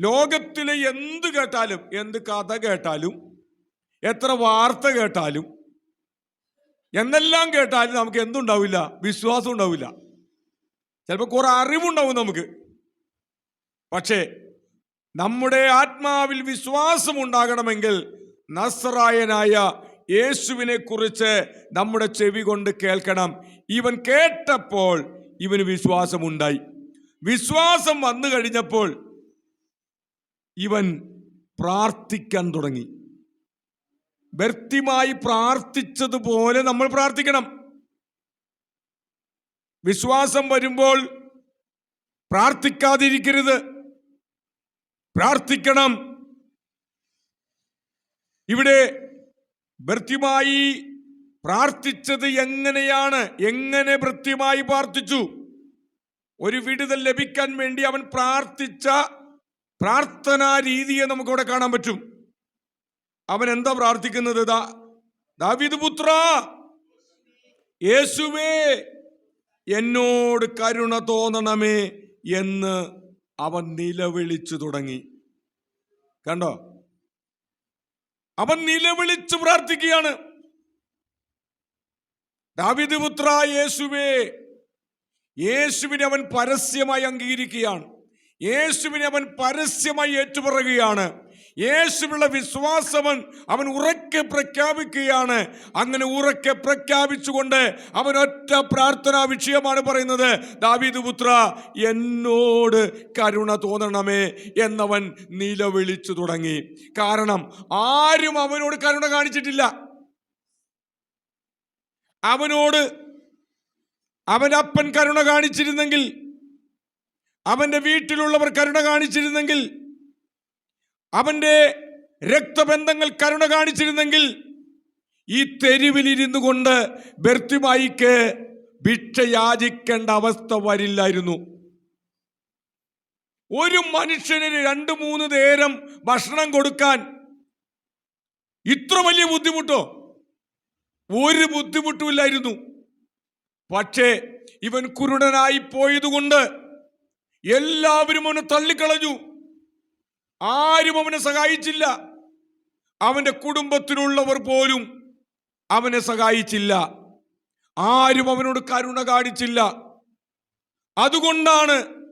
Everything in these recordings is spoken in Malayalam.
ലോകത്തിലെ എന്ത് കേട്ടാലും എന്ത് കഥ കേട്ടാലും എത്ര വാർത്ത കേട്ടാലും എന്നെല്ലാം കേട്ടാലും നമുക്ക് എന്തുണ്ടാവില്ല? വിശ്വാസം ഉണ്ടാവില്ല. ചിലപ്പോൾ കുറെ അറിവുണ്ടാവും നമുക്ക്. പക്ഷേ നമ്മുടെ ആത്മാവിൽ വിശ്വാസം ഉണ്ടാകണമെങ്കിൽ നസറായനായ യേശുവിനെ കുറിച്ച് നമ്മുടെ ചെവി കൊണ്ട് കേൾക്കണം. ഇവൻ കേട്ടപ്പോൾ ഇവന് വിശ്വാസമുണ്ടായി. വിശ്വാസം വന്നു കഴിഞ്ഞപ്പോൾ ഇവൻ പ്രാർത്ഥിക്കാൻ തുടങ്ങി. വ്യക്തിമായി പ്രാർത്ഥിച്ചതുപോലെ നമ്മൾ പ്രാർത്ഥിക്കണം. വിശ്വാസം വരുമ്പോൾ പ്രാർത്ഥിക്കാതിരിക്കരുത്. പ്രാർത്ഥിക്കണം. ഇവിടെ ഭൃത്യമായി പ്രാർത്ഥിച്ചത് എങ്ങനെയാണ്? എങ്ങനെ ഭൃത്യമായി പ്രാർത്ഥിച്ചു? ഒരു വിടുതൽ ലഭിക്കാൻ വേണ്ടി അവൻ പ്രാർത്ഥിച്ച പ്രാർത്ഥനാ രീതിയെ നമുക്കവിടെ കാണാൻ പറ്റും. അവൻ എന്താ പ്രാർത്ഥിക്കുന്നത്? ദാ ദാവിദ് പുത്ര യേശുവേ എന്നോട് കരുണ തോന്നണമേ എന്ന് അവൻ നിലവിളിച്ചു തുടങ്ങി. കണ്ടോ? അവൻ നിലവിളിച്ച് പ്രാർത്ഥിക്കുകയാണ്. ദാവിദ് പുത്ര യേശുവേ യേശുവിനെ അവൻ പരസ്യമായി അംഗീകരിക്കുകയാണ്. യേശുവിനെ അവൻ പരസ്യമായി ഏറ്റുപറയുകയാണ്. യേശുവിനുള്ള വിശ്വാസവൻ അവൻ ഉറക്കെ പ്രഖ്യാപിക്കുകയാണ്. അങ്ങനെ ഉറക്കെ പ്രഖ്യാപിച്ചുകൊണ്ട് അവൻ ഒറ്റ പ്രാർത്ഥനാ വിഷയമാണ് പറയുന്നത്. ദാവീദ് പുത്ര എന്നോട് കരുണ തോന്നണമേ എന്നവൻ നിലവിളിച്ചു തുടങ്ങി. കാരണം ആരും അവനോട് കരുണ കാണിച്ചിട്ടില്ല. അവനോട് അവനപ്പൻ കരുണ കാണിച്ചിരുന്നെങ്കിൽ അവന്റെ വീട്ടിലുള്ളവർ കരുണ കാണിച്ചിരുന്നെങ്കിൽ അവന്റെ രക്തബന്ധങ്ങൾ കരുണ കാണിച്ചിരുന്നെങ്കിൽ ഈ തെരുവിലിരുന്നു കൊണ്ട് ബെർത്തിമായിക്ക് ഭിക്ഷ യാചിക്കേണ്ട അവസ്ഥ വരില്ലായിരുന്നു. ഒരു മനുഷ്യന് രണ്ട് മൂന്ന് നേരം ഭക്ഷണം കൊടുക്കാൻ ഇത്ര വലിയ ബുദ്ധിമുട്ടോ? ഒരു ബുദ്ധിമുട്ടുമില്ലായിരുന്നു. പക്ഷേ ഇവൻ കുരുടനായി പോയതുകൊണ്ട് എല്ലാവരും അവനെ തള്ളിക്കളഞ്ഞു. ആരും അവനെ സഹായിച്ചില്ല. അവന്റെ കുടുംബത്തിലുള്ളവർ പോലും അവനെ സഹായിച്ചില്ല. ആരും അവനോട് കരുണ കാണിച്ചില്ല. അതുകൊണ്ടാണ്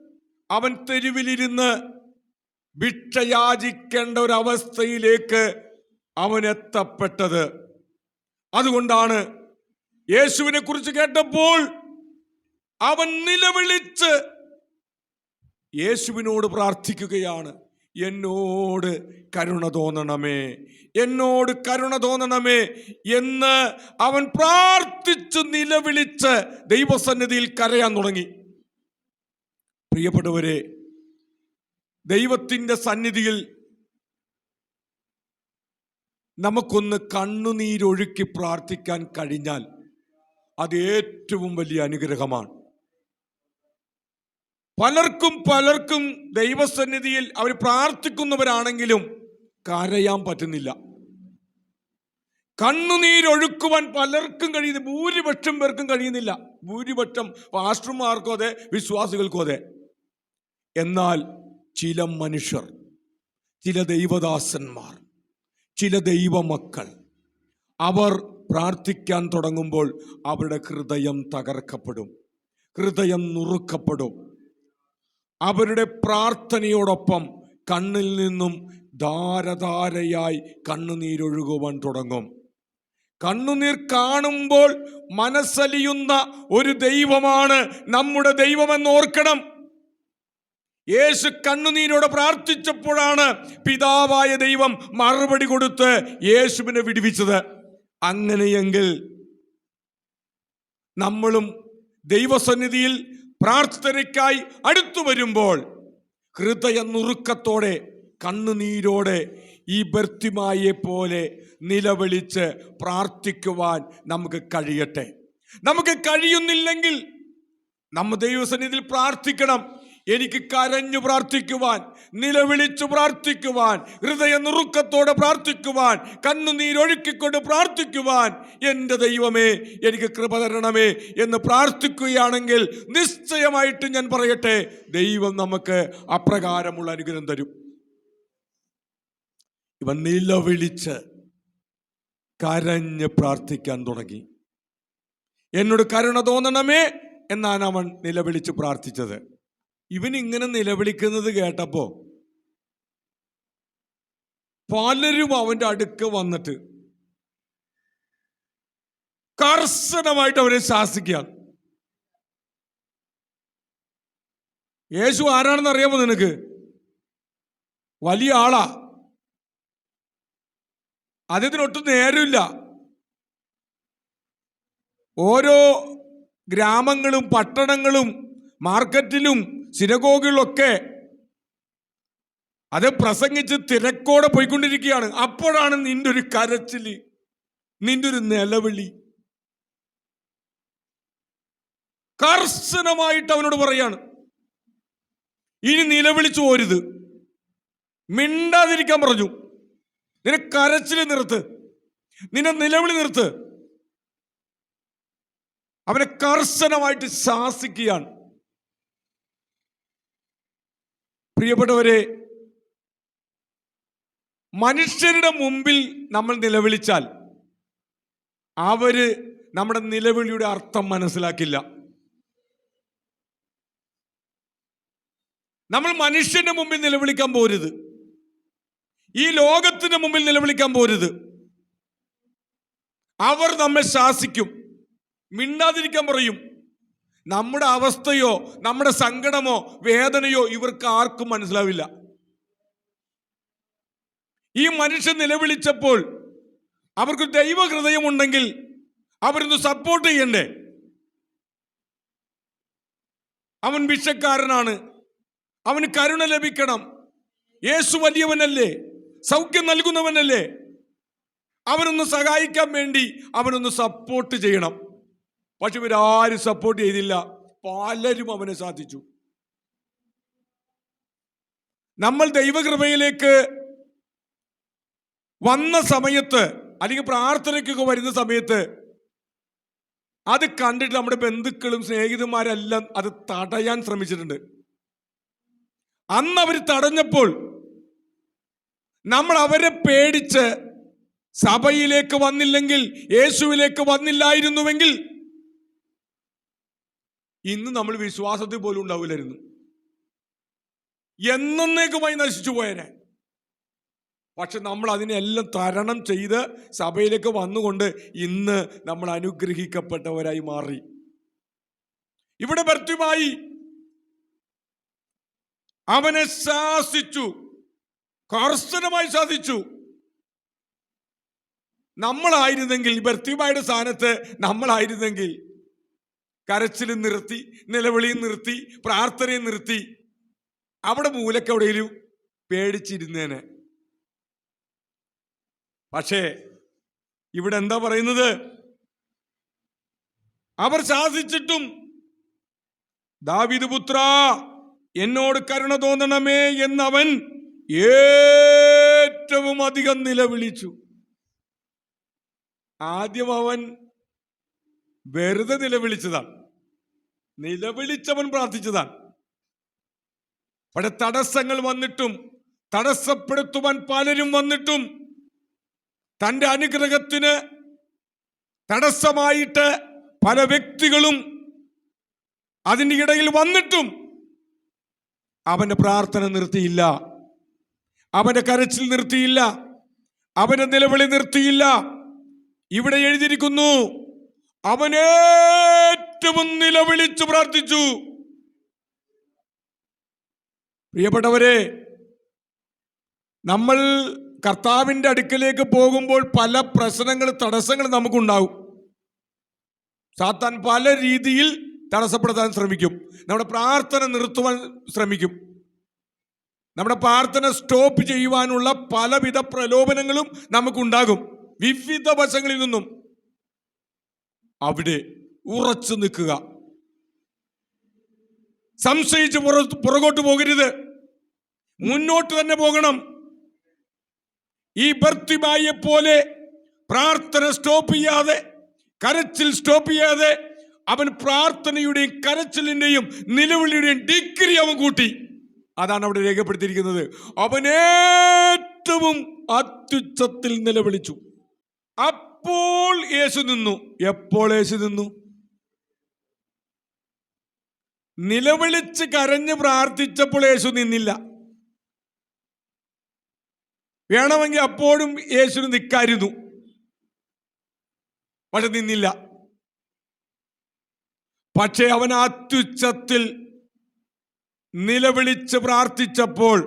അവൻ തെരുവിലിരുന്ന് ഭിക്ഷയാചിക്കേണ്ട ഒരവസ്ഥയിലേക്ക് അവൻ എത്തപ്പെട്ടത്. അതുകൊണ്ടാണ് യേശുവിനെ കുറിച്ച് കേട്ടപ്പോൾ അവൻ നിലവിളിച്ച് യേശുവിനോട് പ്രാർത്ഥിക്കുകയാണ്. എന്നോട് കരുണ തോന്നണമേ. എന്നോട് കരുണ തോന്നണമേ എന്ന് അവൻ പ്രാർത്ഥിച്ച് നിലവിളിച്ച് ദൈവസന്നിധിയിൽ കരയാൻ തുടങ്ങി. പ്രിയപ്പെട്ടവരെ ദൈവത്തിന്റെ സന്നിധിയിൽ നമുക്കൊന്ന് കണ്ണുനീരൊഴുക്കി പ്രാർത്ഥിക്കാൻ കഴിഞ്ഞാൽ അത് ഏറ്റവും വലിയ അനുഗ്രഹമാണ്. പലർക്കും പലർക്കും ദൈവസന്നിധിയിൽ അവർ പ്രാർത്ഥിക്കുന്നവരാണെങ്കിലും കരയാൻ പറ്റുന്നില്ല. കണ്ണുനീരൊഴുക്കുവാൻ പലർക്കും കഴിയുന്നു ഭൂരിപക്ഷം പേർക്കും കഴിയുന്നില്ല. ഭൂരിപക്ഷം പാസ്റ്റർമാർക്കും അതെ വിശ്വാസികൾക്കോ അതെ. എന്നാൽ ചില മനുഷ്യർ ചില ദൈവദാസന്മാർ ചില ദൈവമക്കൾ അവർ പ്രാർത്ഥിക്കാൻ തുടങ്ങുമ്പോൾ അവരുടെ ഹൃദയം തകർക്കപ്പെടും ഹൃദയം നുറുക്കപ്പെടും. അവരുടെ പ്രാർത്ഥനയോടൊപ്പം കണ്ണിൽ നിന്നും ധാരധാരയായി കണ്ണുനീരൊഴുകുവാൻ തുടങ്ങും. കണ്ണുനീർ കാണുമ്പോൾ മനസ്സലിയുന്ന ഒരു ദൈവമാണ് നമ്മുടെ ദൈവമെന്ന് ഓർക്കണം. യേശു കണ്ണുനീരോട് പ്രാർത്ഥിച്ചപ്പോഴാണ് പിതാവായ ദൈവം മറുപടി കൊടുത്ത് യേശുവിനെ വിടുവിച്ചത്. അങ്ങനെയെങ്കിൽ നമ്മളും ദൈവസന്നിധിയിൽ പ്രാർത്ഥനയ്ക്കായി അടുത്തു വരുമ്പോൾ ഹൃദയ നുറുക്കത്തോടെ കണ്ണുനീരോടെ ഈ ബർത്തിമായെ പോലെ നിലവിളിച്ച് പ്രാർത്ഥിക്കുവാൻ നമുക്ക് കഴിയട്ടെ. നമുക്ക് കഴിയുന്നില്ലെങ്കിൽ നമ്മ ദൈവസന്നിധിയിൽ പ്രാർത്ഥിക്കണം. എനിക്ക് കരഞ്ഞു പ്രാർത്ഥിക്കുവാൻ നിലവിളിച്ചു പ്രാർത്ഥിക്കുവാൻ ഹൃദയ നുറുക്കത്തോടെ പ്രാർത്ഥിക്കുവാൻ കണ്ണുനീരൊഴുക്കിക്കൊണ്ട് പ്രാർത്ഥിക്കുവാൻ എന്റെ ദൈവമേ എനിക്ക് കൃപ തരണമേ എന്ന് പ്രാർത്ഥിക്കുകയാണെങ്കിൽ നിശ്ചയമായിട്ട് ഞാൻ പറയട്ടെ ദൈവം നമുക്ക് അപ്രകാരമുള്ള അനുഗ്രഹം തരും. ഇവൻ നിലവിളിച്ച് കരഞ്ഞ് പ്രാർത്ഥിക്കാൻ തുടങ്ങി. എന്നോട് കരുണ തോന്നണമേ എന്നാണ് അവൻ നിലവിളിച്ച് പ്രാർത്ഥിച്ചത്. ഇവൻ ഇങ്ങനെ നിലവിളിക്കുന്നത് കേട്ടപ്പോ പലരും അവന്റെ അടുക്ക് വന്നിട്ട് കർശനമായിട്ട് അവരെ ശാസിക്കുകയാണ് യേശു ആരാണെന്ന് അറിയാമോ നിനക്ക്? വലിയ ആളാ. അദ്ദേഹത്തിനൊട്ടും നേരമില്ല. ഓരോ ഗ്രാമങ്ങളും പട്ടണങ്ങളും മാർക്കറ്റിലും സിനഗോഗുകളിലൊക്കെ അത് പ്രസംഗിച്ച് തിരക്കോടെ പോയിക്കൊണ്ടിരിക്കുകയാണ്. അപ്പോഴാണ് നിന്റെ ഒരു കരച്ചിൽ നിന്റെ ഒരു നിലവിളി. കർശനമായിട്ട് അവനോട് പറയാണ്. ഇനി നിലവിളിച്ചു പോരുത് മിണ്ടാതിരിക്കാൻ പറഞ്ഞു. നിന്നെ കരച്ചിൽ നിർത്ത്. നിന്നെ നിലവിളി നിർത്ത്. അവനെ കർശനമായിട്ട് ശാസിക്കുകയാണ്. പ്രിയപ്പെട്ടവരെ മനുഷ്യരുടെ മുമ്പിൽ നമ്മൾ നിലവിളിച്ചാൽ അവർ നമ്മുടെ നിലവിളിയുടെ അർത്ഥം മനസ്സിലാക്കില്ല. നമ്മൾ മനുഷ്യന്റെ മുമ്പിൽ നിലവിളിക്കാൻ പോരുത്. ഈ ലോകത്തിന്റെ മുമ്പിൽ നിലവിളിക്കാൻ പോരുത്. അവർ നമ്മെ ശാസിക്കും മിണ്ടാതിരിക്കാൻ പറയും. നമ്മുടെ അവസ്ഥയോ നമ്മുടെ സങ്കടമോ വേദനയോ ഇവർക്ക് ആർക്കും മനസ്സിലാവില്ല. ഈ മനുഷ്യൻ നിലവിളിച്ചപ്പോൾ അവർക്ക് ദൈവഹൃദയമുണ്ടെങ്കിൽ അവരൊന്ന് സപ്പോർട്ട് ചെയ്യണ്ടേ? അവൻ വിഷക്കാരനാണ് അവന് കരുണ ലഭിക്കണം. യേശു വലിയവനല്ലേ? സൗഖ്യം നൽകുന്നവനല്ലേ? അവനൊന്ന് സഹായിക്കാൻ വേണ്ടി അവനൊന്ന് സപ്പോർട്ട് ചെയ്യണം. പക്ഷെ ഇവരാരും സപ്പോർട്ട് ചെയ്തില്ല. പലരും അവനെ സാധിച്ചു. നമ്മൾ ദൈവകൃപയിലേക്ക് വന്ന സമയത്ത് അല്ലെങ്കിൽ പ്രാർത്ഥനയ്ക്കൊക്കെ വരുന്ന സമയത്ത് അത് കണ്ടിട്ട് നമ്മുടെ ബന്ധുക്കളും സ്നേഹിതന്മാരെല്ലാം അത് തടയാൻ ശ്രമിച്ചിട്ടുണ്ട്. അന്ന് അവർ തടഞ്ഞപ്പോൾ നമ്മൾ അവരെ പേടിച്ച് സഭയിലേക്ക് വന്നില്ലെങ്കിൽ യേശുവിലേക്ക് വന്നില്ലായിരുന്നുവെങ്കിൽ ഇന്ന് നമ്മൾ വിശ്വാസത്തിൽ പോലും ഉണ്ടാവില്ലായിരുന്നു. എന്നേക്കുമായി നശിച്ചു പോയനെ. പക്ഷെ നമ്മൾ അതിനെല്ലാം തരണം ചെയ്ത് സഭയിലേക്ക് വന്നുകൊണ്ട് ഇന്ന് നമ്മൾ അനുഗ്രഹിക്കപ്പെട്ടവരായി മാറി. ഇവിടെ ഭർത്തുമായി അവനെ ശാസിച്ചു. കർശനമായി സാധിച്ചു നമ്മളായിരുന്നെങ്കിൽ ഭർത്തിമായുടെ സ്ഥാനത്ത് നമ്മളായിരുന്നെങ്കിൽ കരച്ചിലും നിർത്തി നിലവിളിയും നിർത്തി പ്രാർത്ഥനയും നിർത്തി. അവിടെ മൂലക്കവിടെയിലും പേടിച്ചിരുന്നേനെ. പക്ഷേ ഇവിടെ എന്താ പറയുന്നത്? അവർ ശാസിച്ചിട്ടും ദാവിദ് പുത്ര എന്നോട് കരുണ തോന്നണമേ എന്നവൻ ഏറ്റവും അധികം നിലവിളിച്ചു. ആദ്യം അവൻ വെറുതെ നിലവിളിച്ചതാണ്. നിലവിളിച്ചവൻ പ്രാർത്ഥിച്ചതാണ്. അവിടെ തടസ്സങ്ങൾ വന്നിട്ടും തടസ്സപ്പെടുത്തുവാൻ പലരും വന്നിട്ടും തന്റെ അനുഗ്രഹത്തിന് തടസ്സമായിട്ട് പല വ്യക്തികളും അതിന്റെ ഇടയിൽ വന്നിട്ടും അവന്റെ പ്രാർത്ഥന നിർത്തിയില്ല. അവന്റെ കരച്ചിൽ നിർത്തിയില്ല. അവന്റെ നിലവിളി നിർത്തിയില്ല. ഇവിടെ എഴുതിയിരിക്കുന്നു അവൻ ഏറ്റവും നിലവിളിച്ചു പ്രാർത്ഥിച്ചു. പ്രിയപ്പെട്ടവരെ നമ്മൾ കർത്താവിന്റെ അടുക്കലേക്ക് പോകുമ്പോൾ പല പ്രശ്നങ്ങൾ തടസ്സങ്ങൾ നമുക്കുണ്ടാവും. സാത്താൻ പല രീതിയിൽ തടസ്സപ്പെടുത്താൻ ശ്രമിക്കും. നമ്മുടെ പ്രാർത്ഥന നിർത്തുവാൻ ശ്രമിക്കും. നമ്മുടെ പ്രാർത്ഥന സ്റ്റോപ്പ് ചെയ്യുവാനുള്ള പലവിധ പ്രലോഭനങ്ങളും നമുക്കുണ്ടാകും. വിവിധ വശങ്ങളിൽ നിന്നും. അവിടെ ഉറച്ചു നിൽക്കുക. സംശയിച്ച് പുറ- പുറകോട്ട് പോകരുത്. മുന്നോട്ട് തന്നെ പോകണം. ഈ ഭർത്തിമായെ പോലെ പ്രാർത്ഥന സ്റ്റോപ്പ് ചെയ്യാതെ കരച്ചിൽ സ്റ്റോപ്പ് ചെയ്യാതെ അവൻ പ്രാർത്ഥനയുടെയും കരച്ചിലിന്റെയും നിലവിളിയുടെയും ഡിഗ്രി അവൻ കൂട്ടി. അതാണ് അവിടെ രേഖപ്പെടുത്തിയിരിക്കുന്നത്. അവൻ ഏറ്റവും അത്യുച്ചത്തിൽ നിലവിളിച്ചു. അപ്പോൾ യേശു നിന്നു. എപ്പോൾ യേശു നിന്നു? നിലവിളിച്ച് കരഞ്ഞ് പ്രാർത്ഥിച്ചപ്പോൾ യേശു നിന്നില്ല. വേണമെങ്കിൽ അപ്പോഴും യേശുവിന് നിൽക്കായിരുന്നു പക്ഷെ നിന്നില്ല. പക്ഷേ അവൻ അത്യുച്ചത്തിൽ നിലവിളിച്ച് പ്രാർത്ഥിച്ചപ്പോൾ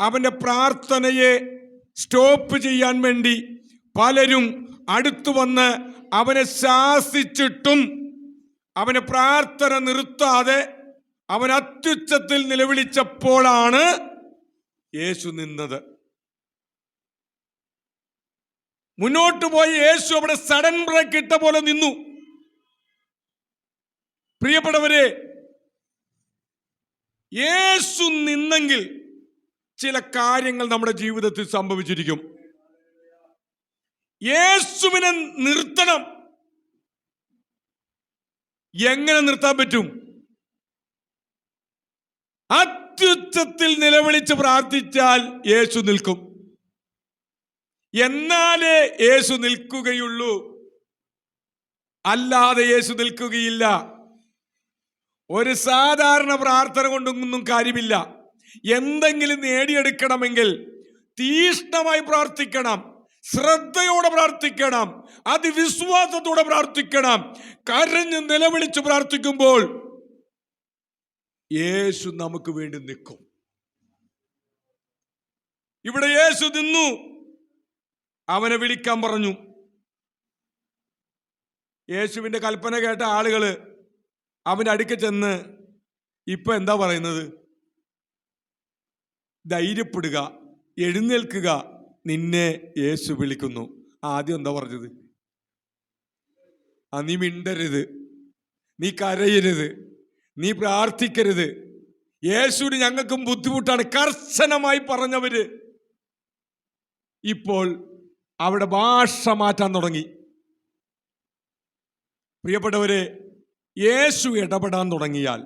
അവന്റെ പ്രാർത്ഥനയെ സ്റ്റോപ്പ് ചെയ്യാൻ വേണ്ടി പലരും അടുത്തു വന്ന് അവനെ ശാസിച്ചിട്ടും അവന് പ്രാർത്ഥന നിർത്താതെ അവൻ അത്യുച്ചത്തിൽ നിലവിളിച്ചപ്പോഴാണ് യേശു നിന്നത്. മുന്നോട്ട് പോയി യേശു അവിടെ സഡൻ ബ്രേക്ക് ഇട്ട പോലെ നിന്നു. പ്രിയപ്പെട്ടവരെ യേശു നിന്നെങ്കിൽ ചില കാര്യങ്ങൾ നമ്മുടെ ജീവിതത്തിൽ സംഭവിച്ചിരിക്കും. യേശുവിനെ നിർത്തണം. എങ്ങനെ നിർത്താൻ പറ്റും? അത്യുച്ചത്തിൽ നിലവിളിച്ച് പ്രാർത്ഥിച്ചാൽ യേശു നിൽക്കും. എന്നാലേ യേശു നിൽക്കുകയുള്ളൂ. അല്ലാതെ യേശു നിൽക്കുകയില്ല. ഒരു സാധാരണ പ്രാർത്ഥന കൊണ്ടൊന്നും കാര്യമില്ല. എന്തെങ്കിലും നേടിയെടുക്കണമെങ്കിൽ തീഷ്ണമായി പ്രാർത്ഥിക്കണം. ശ്രദ്ധയോടെ പ്രാർത്ഥിക്കണം അതിവിശ്വാസത്തോടെ പ്രാർത്ഥിക്കണം. കരഞ്ഞ് നിലവിളിച്ച് പ്രാർത്ഥിക്കുമ്പോൾ യേശു നമുക്ക് വേണ്ടി നിൽക്കും. ഇവിടെ യേശു നിന്നു. അവനെ വിളിക്കാൻ പറഞ്ഞു. യേശുവിന്റെ കൽപ്പന കേട്ട ആളുകൾ അവന്റെ അടുക്ക ചെന്ന് ഇപ്പൊ എന്താ പറയുന്നത്? ധൈര്യപ്പെടുക എഴുന്നേൽക്കുക നിന്നെ യേശു വിളിക്കുന്നു. ആദ്യം എന്താ പറഞ്ഞത്? ആ നീ മിണ്ടരുത്. നീ കരയരുത്. നീ പ്രാർത്ഥിക്കരുത്. യേശുവിന് ഞങ്ങൾക്കും ബുദ്ധിമുട്ടാണ്. കർശനമായി പറഞ്ഞവര്. ഇപ്പോൾ അവിടെ ഭാഷ മാറ്റാൻ തുടങ്ങി. പ്രിയപ്പെട്ടവരെ യേശു ഇടപെടാൻ തുടങ്ങിയാൽ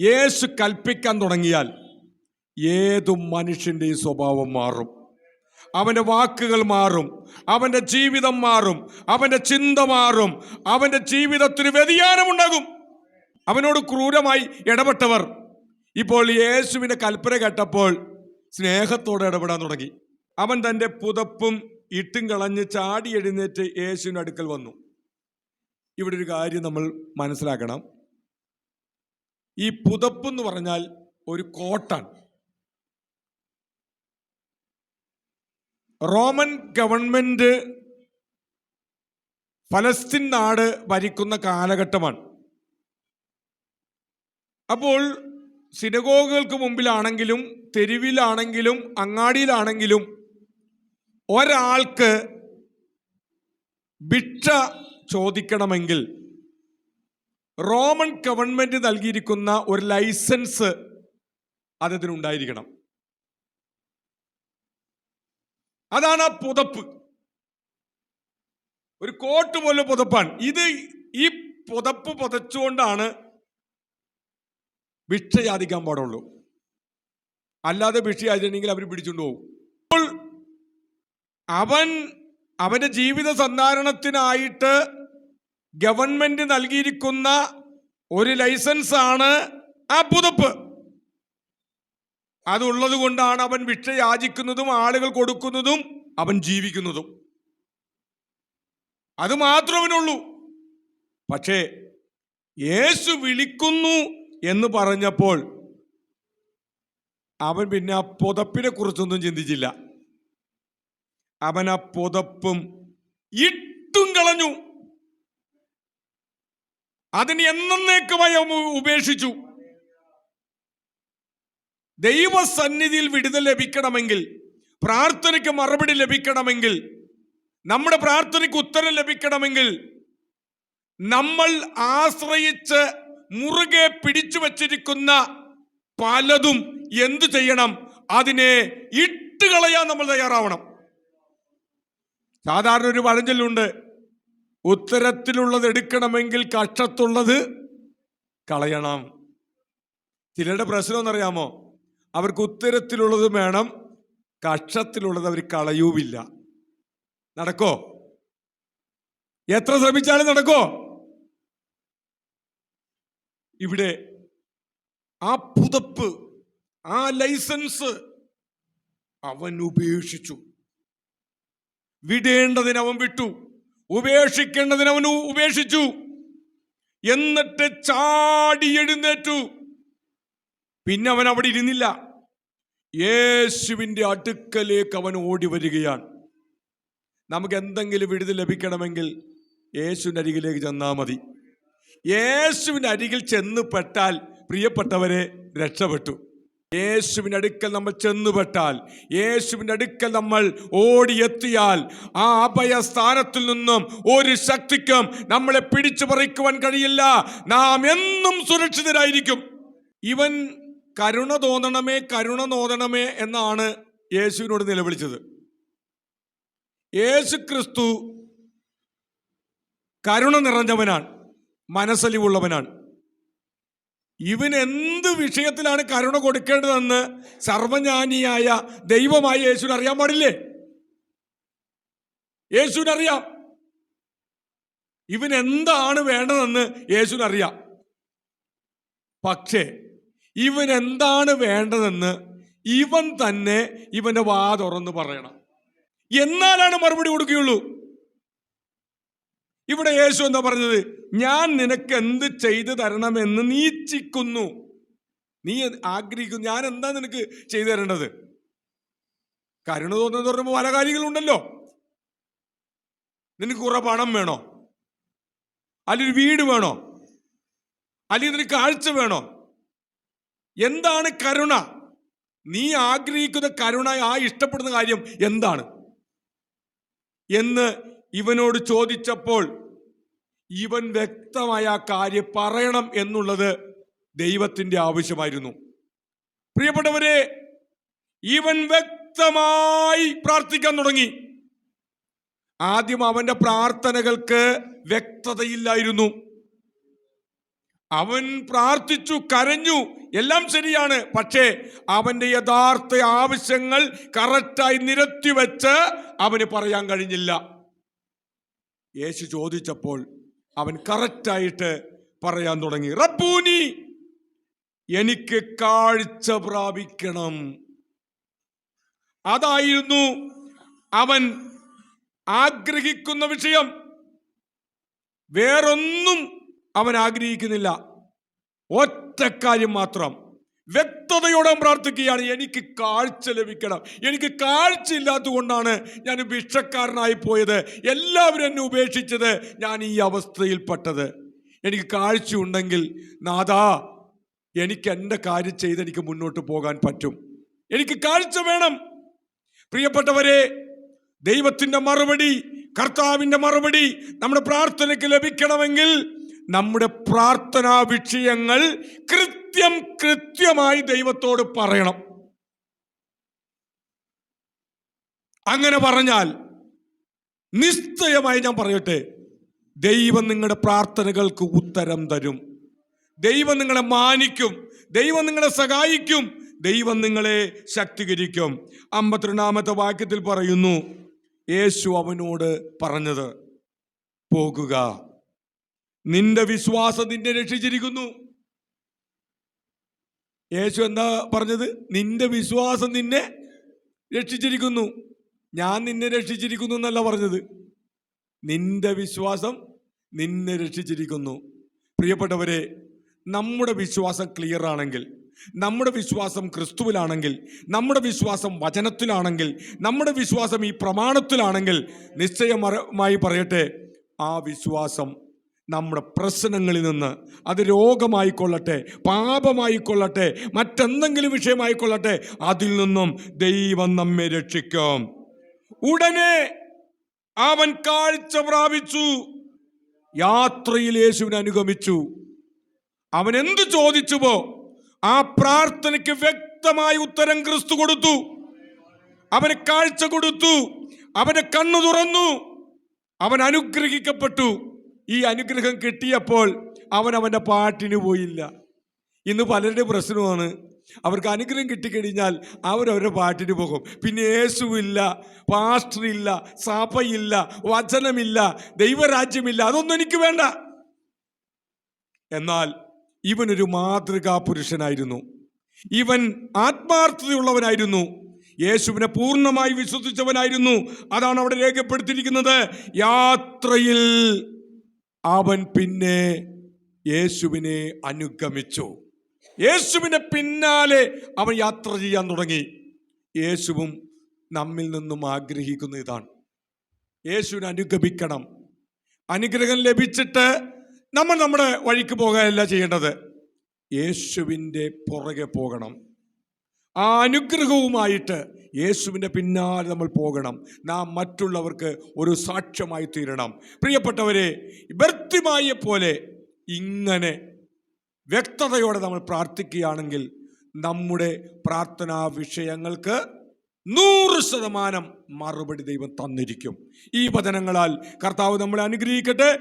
യേശു കൽപ്പിക്കാൻ തുടങ്ങിയാൽ ഏതു മനുഷ്യന്റെയും സ്വഭാവം മാറും. അവന്റെ വാക്കുകൾ മാറും അവന്റെ ജീവിതം മാറും അവന്റെ ചിന്ത മാറും അവന്റെ ജീവിതത്തിന് വ്യതിയാനമുണ്ടാകും. അവനോട് ക്രൂരമായി ഇടപെട്ടവർ. ഇപ്പോൾ യേശുവിന്റെ കൽപ്പന കേട്ടപ്പോൾ സ്നേഹത്തോടെ ഇടപെടാൻ തുടങ്ങി. അവൻ തന്റെ പുതപ്പും ഇട്ടും കളഞ്ഞ് ചാടി എഴുന്നേറ്റ് യേശുവിന്റെ അടുക്കൽ വന്നു. ഇവിടെ ഒരു കാര്യം നമ്മൾ മനസ്സിലാക്കണം. ഈ പുതപ്പ് എന്ന് പറഞ്ഞാൽ ഒരു കോട്ടാണ്. റോമൻ ഗവൺമെന്റ് ഫലസ്തീൻ നാട് ഭരിക്കുന്ന കാലഘട്ടമാണ്. അപ്പോൾ സിനഗോഗുകൾക്ക് മുമ്പിലാണെങ്കിലും തെരുവിലാണെങ്കിലും അങ്ങാടിയിലാണെങ്കിലും ഒരാൾക്ക് ഭിക്ഷ ചോദിക്കണമെങ്കിൽ റോമൻ ഗവൺമെന്റ് നൽകിയിരിക്കുന്ന ഒരു ലൈസൻസ് അതിനുണ്ടായിരിക്കണം. അതാണ് ആ പുതപ്പ്. ഒരു കോട്ട് പോലെ പുതപ്പാണ്. ഇത് ഈ പുതപ്പ് പുതച്ചുകൊണ്ടാണ് ഭിക്ഷ യാചിക്കാൻ പാടുള്ളൂ. അല്ലാതെ ഭിക്ഷ യാചിച്ചിട്ടുണ്ടെങ്കിൽ അവർ പിടിച്ചുകൊണ്ട് പോകും. അപ്പോൾ അവൻ അവന്റെ ജീവിത സന്ധാരണത്തിനായിട്ട് ഗവൺമെന്റ് നൽകിയിരിക്കുന്ന ഒരു ലൈസൻസ് ആണ് ആ പുതപ്പ്. അതുള്ളത് കൊണ്ടാണ് അവൻ ഭിക്ഷ യാചിക്കുന്നതും ആളുകൾ കൊടുക്കുന്നതും അവൻ ജീവിക്കുന്നതും. അത് മാത്രം അവനുള്ളൂ. പക്ഷേ യേശു വിളിക്കുന്നു എന്ന് പറഞ്ഞപ്പോൾ അവൻ പിന്നെ ആ പുതപ്പിനെ കുറിച്ചൊന്നും ചിന്തിച്ചില്ല. അവൻ ആ പുതപ്പും ഇട്ടും കളഞ്ഞു. അതിന് എന്നേക്കുമായി ഉപേക്ഷിച്ചു. ദൈവസന്നിധിയിൽ വിടുതൽ ലഭിക്കണമെങ്കിൽ പ്രാർത്ഥനയ്ക്ക് മറുപടി ലഭിക്കണമെങ്കിൽ നമ്മുടെ പ്രാർത്ഥനയ്ക്ക് ഉത്തരം ലഭിക്കണമെങ്കിൽ നമ്മൾ ആശ്രയിച്ച് മുറുകെ പിടിച്ചു വച്ചിരിക്കുന്ന പലതും എന്തു ചെയ്യണം? അതിനെ ഇട്ടുകളയാൻ നമ്മൾ തയ്യാറാവണം. സാധാരണ ഒരു പഴഞ്ചൊല്ലുണ്ട് ഉത്തരത്തിലുള്ളത് എടുക്കണമെങ്കിൽ കക്ഷത്തുള്ളത് കളയണം. ചിലരുടെ പ്രശ്നം എന്നറിയാമോ അവർക്ക് ഉത്തരത്തിലുള്ളതും വേണം കക്ഷത്തിലുള്ളത് അവർ കളയൂവില്ല. നടക്കോ? എത്ര ശ്രമിച്ചാലും നടക്കോ? ഇവിടെ ആ പുതപ്പ് ആ ലൈസൻസ് അവൻ ഉപേക്ഷിച്ചു. വിടേണ്ടതിന് അവൻ വിട്ടു. ഉപേക്ഷിക്കേണ്ടതിന് അവൻ ഉപേക്ഷിച്ചു. എന്നിട്ട് ചാടി എഴുന്നേറ്റു. പിന്നെ അവൻ അവിടെ ഇരുന്നില്ല. യേശുവിന്റെ അടുക്കലേക്ക് അവൻ ഓടി വരികയാണ്. നമുക്ക് എന്തെങ്കിലും വിടുതൽ ലഭിക്കണമെങ്കിൽ യേശുവിന്റെ അരികിലേക്ക് ചെന്നാൽ മതി. യേശുവിന്റെ അരികിൽ ചെന്ന് പെട്ടാൽ പ്രിയപ്പെട്ടവരെ രക്ഷപ്പെട്ടു. യേശുവിന്റെ അടുക്കൽ നമ്മൾ ചെന്നുപെട്ടാൽ യേശുവിന്റെ അടുക്കൽ നമ്മൾ ഓടിയെത്തിയാൽ ആ അഭയ സ്ഥാനത്തിൽ നിന്നും ഒരു ശക്തിക്കും നമ്മളെ പിടിച്ചു പറിക്കുവാൻ കഴിയില്ല. നാം എന്നും സുരക്ഷിതരായിരിക്കും. ഇവൻ കരുണ തോന്നണമേ കരുണ തോന്നണമേ എന്നാണ് യേശുവിനോട് നിലവിളിച്ചത്. യേശു ക്രിസ്തു കരുണ നിറഞ്ഞവനാണ് മനസ്സലിവുള്ളവനാണ്. ഇവൻ എന്ത് വിഷയത്തിലാണ് കരുണ കൊടുക്കേണ്ടതെന്ന് സർവജ്ഞാനിയായ ദൈവമായ യേശുവിന് അറിയാൻ പാടില്ലേ? യേശുവിനറിയാം. ഇവൻ എന്താണ് വേണ്ടതെന്ന് യേശുവിനറിയാം. പക്ഷേ ഇവൻ എന്താണ് വേണ്ടതെന്ന് ഇവൻ തന്നെ ഇവന്റെ വാ തുറന്ന് പറയണം. എന്നാലാണ് മറുപടി കൊടുക്കുകയുള്ളൂ. ഇവിടെ യേശു എന്താ പറഞ്ഞത്? ഞാൻ നിനക്ക് എന്ത് ചെയ്തു തരണമെന്ന് നീ ഇച്ഛിക്കുന്നു നീ ആഗ്രഹിക്കുന്നു. ഞാൻ എന്താ നിനക്ക് ചെയ്തു തരേണ്ടത്? കരുണ തോന്നുന്നത് പറയുമ്പോൾ പല കാര്യങ്ങളുണ്ടല്ലോ. നിനക്ക് കുറെ പണം വേണോ? അല്ലെങ്കിൽ വീട് വേണോ? അല്ലെങ്കിൽ നിനക്ക് കാഴ്ച വേണോ? എന്താണ് കരുണ? നീ ആഗ്രഹിക്കുന്ന കരുണ ആ ഇഷ്ടപ്പെടുന്ന കാര്യം എന്താണ്? എന്ന് ഇവനോട് ചോദിച്ചപ്പോൾ ഇവൻ വ്യക്തമായ ആ കാര്യം പറയണം എന്നുള്ളത് ദൈവത്തിന്റെ ആവശ്യമായിരുന്നു. പ്രിയപ്പെട്ടവരെ ഇവൻ വ്യക്തമായി പ്രാർത്ഥിക്കാൻ തുടങ്ങി. ആദ്യം അവന്റെ പ്രാർത്ഥനകൾക്ക് വ്യക്തതയില്ലായിരുന്നു. അവൻ പ്രാർത്ഥിച്ചു കരഞ്ഞു. എല്ലാം ശരിയാണ്. പക്ഷേ അവന്റെ യഥാർത്ഥ ആവശ്യങ്ങൾ കറക്റ്റായി നിരത്തി വെച്ച് അവന് പറയാൻ കഴിഞ്ഞില്ല. യേശു ചോദിച്ചപ്പോൾ അവൻ കറക്റ്റായിട്ട് പറയാൻ തുടങ്ങി. റബ്ബൂനി എനിക്ക് കാഴ്ച പ്രാപിക്കണം. അതായിരുന്നു അവൻ ആഗ്രഹിക്കുന്ന വിഷയം. വേറൊന്നും അവൻ ആഗ്രഹിക്കുന്നില്ല. ഒറ്റ കാര്യം മാത്രം. വ്യക്തതയോടെ പ്രാർത്ഥിക്കുകയാണ്. എനിക്ക് കാഴ്ച ലഭിക്കണം. എനിക്ക് കാഴ്ച ഇല്ലാത്തതുകൊണ്ടാണ് ഞാൻ ഭിക്ഷക്കാരനായി പോയത്. എല്ലാവരും എന്നെ ഉപേക്ഷിച്ചത് ഞാൻ ഈ അവസ്ഥയിൽപ്പെട്ടത് എനിക്ക് കാഴ്ച ഉണ്ടെങ്കിൽ നാദാ എനിക്ക് എന്റെ കാര്യം ചെയ്ത് എനിക്ക് മുന്നോട്ട് പോകാൻ പറ്റും. എനിക്ക് കാഴ്ച വേണം. പ്രിയപ്പെട്ടവരെ ദൈവത്തിന്റെ മറുപടി കർത്താവിന്റെ മറുപടി നമ്മുടെ പ്രാർത്ഥനയ്ക്ക് ലഭിക്കണമെങ്കിൽ നമ്മുടെ പ്രാർത്ഥനാ വിഷയങ്ങൾ കൃത്യം കൃത്യമായി ദൈവത്തോട് പറയണം. അങ്ങനെ പറഞ്ഞാൽ നിശ്ചയമായി ഞാൻ പറയട്ടെ ദൈവം നിങ്ങളുടെ പ്രാർത്ഥനകൾക്ക് ഉത്തരം തരും. ദൈവം നിങ്ങളെ മാനിക്കും ദൈവം നിങ്ങളെ സഹായിക്കും ദൈവം നിങ്ങളെ ശക്തീകരിക്കും. അമ്പത്തിരണ്ടാമത്തെ വാക്യത്തിൽ പറയുന്നു യേശു അവനോട് പറഞ്ഞത് പോകുക. നിന്റെ വിശ്വാസം നിന്നെ രക്ഷിച്ചിരിക്കുന്നു. യേശു എന്താ പറഞ്ഞത്? നിന്റെ വിശ്വാസം നിന്നെ രക്ഷിച്ചിരിക്കുന്നു. ഞാൻ നിന്നെ രക്ഷിച്ചിരിക്കുന്നു എന്നല്ല പറഞ്ഞത്. നിന്റെ വിശ്വാസം നിന്നെ രക്ഷിച്ചിരിക്കുന്നു. പ്രിയപ്പെട്ടവരെ നമ്മുടെ വിശ്വാസം ക്ലിയർ ആണെങ്കിൽ നമ്മുടെ വിശ്വാസം ക്രിസ്തുവിലാണെങ്കിൽ നമ്മുടെ വിശ്വാസം വചനത്തിലാണെങ്കിൽ നമ്മുടെ വിശ്വാസം ഈ പ്രമാണത്തിലാണെങ്കിൽ നിശ്ചയമായി പറയട്ടെ ആ വിശ്വാസം നമ്മുടെ പ്രശ്നങ്ങളിൽ നിന്ന് അത് രോഗമായിക്കൊള്ളട്ടെ പാപമായിക്കൊള്ളട്ടെ മറ്റെന്തെങ്കിലും വിഷയമായിക്കൊള്ളട്ടെ അതിൽ നിന്നും ദൈവം നമ്മെ രക്ഷിക്കും. ഉടനെ അവൻ കാഴ്ച പ്രാപിച്ചു. യാത്രയിൽ യേശുവിനെ അനുഗമിച്ചു. അവൻ എന്ത് ചോദിച്ചുവോ ആ പ്രാർത്ഥനയ്ക്ക് വ്യക്തമായി ഉത്തരം ക്രിസ്തു കൊടുത്തു. അവന് കാഴ്ച കൊടുത്തു. അവന്റെ കണ്ണു തുറന്നു. അവൻ അനുഗ്രഹിക്കപ്പെട്ടു. ഈ അനുഗ്രഹം കിട്ടിയപ്പോൾ അവൻ അവന്റെ പാട്ടിന് പോയില്ല. ഇന്ന് പലരുടെ പ്രശ്നമാണ്. അവർക്ക് അനുഗ്രഹം കിട്ടിക്കഴിഞ്ഞാൽ അവരവരുടെ പാട്ടിന് പോകും. പിന്നെ യേശുവില്ല പാസ്റ്ററില്ല സഭയില്ല വചനമില്ല ദൈവരാജ്യമില്ല അതൊന്നും എനിക്ക് വേണ്ട. എന്നാൽ ഇവനൊരു മാതൃകാ പുരുഷനായിരുന്നു ഇവൻ ആത്മാർത്ഥതയുള്ളവനായിരുന്നു. യേശുവിനെ പൂർണമായി വിശ്വസിച്ചവനായിരുന്നു. അതാണ് അവിടെ രേഖപ്പെടുത്തിയിരിക്കുന്നത്. യാത്രയിൽ അവൻ പിന്നെ യേശുവിനെ അനുഗമിച്ചു. യേശുവിനെ പിന്നാലെ അവൻ യാത്ര ചെയ്യാൻ തുടങ്ങി. യേശുവും നമ്മിൽ നിന്നും ആഗ്രഹിക്കുന്ന ഇതാണ്. യേശുവിനെ അനുഗമിക്കണം. അനുഗ്രഹം ലഭിച്ചിട്ട് നമ്മൾ നമ്മുടെ വഴിക്ക് പോകുകയല്ല ചെയ്യേണ്ടത്. യേശുവിന്റെ പുറകെ പോകണം. ആ അനുഗ്രഹവുമായിട്ട് യേശുവിന്റെ പിന്നാലെ നമ്മൾ പോകണം. നാം മറ്റുള്ളവർക്ക് ഒരു സാക്ഷ്യമായി തീരണം. പ്രിയപ്പെട്ടവരെ ബർത്തിമായെ പോലെ ഇങ്ങനെ വ്യക്തതയോടെ നമ്മൾ പ്രാർത്ഥിക്കുകയാണെങ്കിൽ നമ്മുടെ പ്രാർത്ഥനാ വിഷയങ്ങൾക്ക് നൂറ് ശതമാനം മറുപടി ദൈവം തന്നിരിക്കും. ഈ വചനങ്ങളാൽ കർത്താവ് നമ്മളെ അനുഗ്രഹിക്കട്ടെ